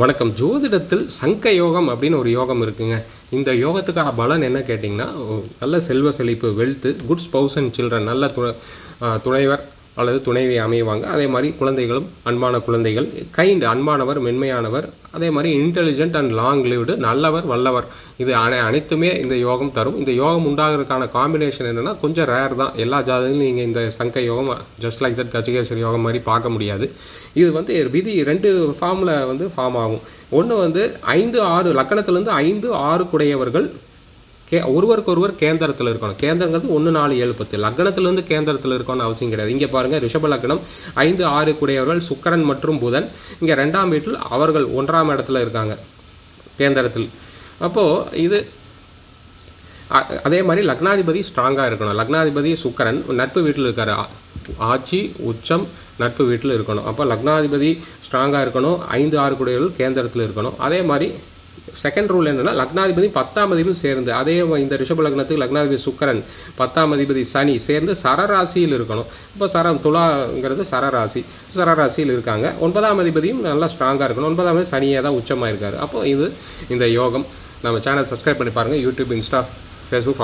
வணக்கம். ஜோதிடத்தில் சங்க யோகம் அப்படின்னு ஒரு யோகம் இருக்குங்க. இந்த யோகத்துக்கான பலன் என்ன கேட்டிங்கன்னா நல்ல செல்வ செழிப்பு wealth good spouse and children நல்ல துணை துணைவர் அல்லது துணைவி அமைவாங்க. அதே மாதிரி குழந்தைகளும் அன்பான குழந்தைகள் கைண்ட் அன்பானவர் மென்மையானவர். அதே மாதிரி இன்டெலிஜென்ட் அண்ட் லாங் லிவ்டு நல்லவர் வல்லவர். இது அனை அனைத்துமே இந்த யோகம் தரும். இந்த யோகம் உண்டாகிறதுக்கான காம்பினேஷன் என்னென்னா கொஞ்சம் ரேர் தான். எல்லா ஜாதகங்களும் நீங்கள் இந்த சங்க யோகம் ஜஸ்ட் லைக் தட் கச்சிகேஸ்வரி யோகம் மாதிரி பார்க்க முடியாது. இது வந்து விதி ரெண்டு ஃபார்மில் வந்து ஃபார்ம் ஆகும். ஒன்று வந்து ஐந்து ஆறு லக்கணத்துலேருந்து ஐந்து ஆறு குடையவர்கள் கே ஒருவருக்கு ஒருவர் கேந்திரத்தில் இருக்கணும். கேந்திரங்கிறது ஒன்று நாலு ஏழு பத்து. லக்னத்திலிருந்து கேந்திரத்தில் இருக்கணும்னு அவசியம் கிடையாது. இங்கே பாருங்கள் ரிஷப லக்னம் ஐந்து ஆறு கூடியவர்கள் சுக்கரன் மற்றும் புதன். இங்கே ரெண்டாம் வீட்டில் அவர்கள் ஒன்றாம் இடத்துல இருக்காங்க கேந்திரத்தில். அப்போது இது அதே மாதிரி லக்னாதிபதி ஸ்ட்ராங்காக இருக்கணும். லக்னாதிபதி சுக்கரன் நட்பு வீட்டில் இருக்கார். ஆட்சி உச்சம் நட்பு வீட்டில் இருக்கணும். அப்போ லக்னாதிபதி ஸ்ட்ராங்காக இருக்கணும். ஐந்து ஆறு குடையவர்கள் கேந்திரத்தில் இருக்கணும். அதே மாதிரி செகண்ட் ரூல் என்னென்னா லக்னாதிபதி பத்தாம் அதிபதி சேர்ந்து அதே இந்த ரிஷப லக்னத்துக்கு லக்னாதிபதி சுக்கரன் பத்தாம் அதிபதி சனி சேர்ந்து சரராசியில் இருக்கணும். இப்போ சரம் துலாங்கிறது சரராசி. சரராசியில் இருக்காங்க. ஒன்பதாம் அதிபதியும் நல்லா ஸ்ட்ராங்காக இருக்கணும். ஒன்பதாம் அதிபதி சனியாக தான் உச்சமாக இருக்கார் அப்போ இது இந்த யோகம். நம்ம சேனல் சப்ஸ்கிரைப் பண்ணி பாருங்கள் யூடியூப் இன்ஸ்டா ஃபேஸ்புக்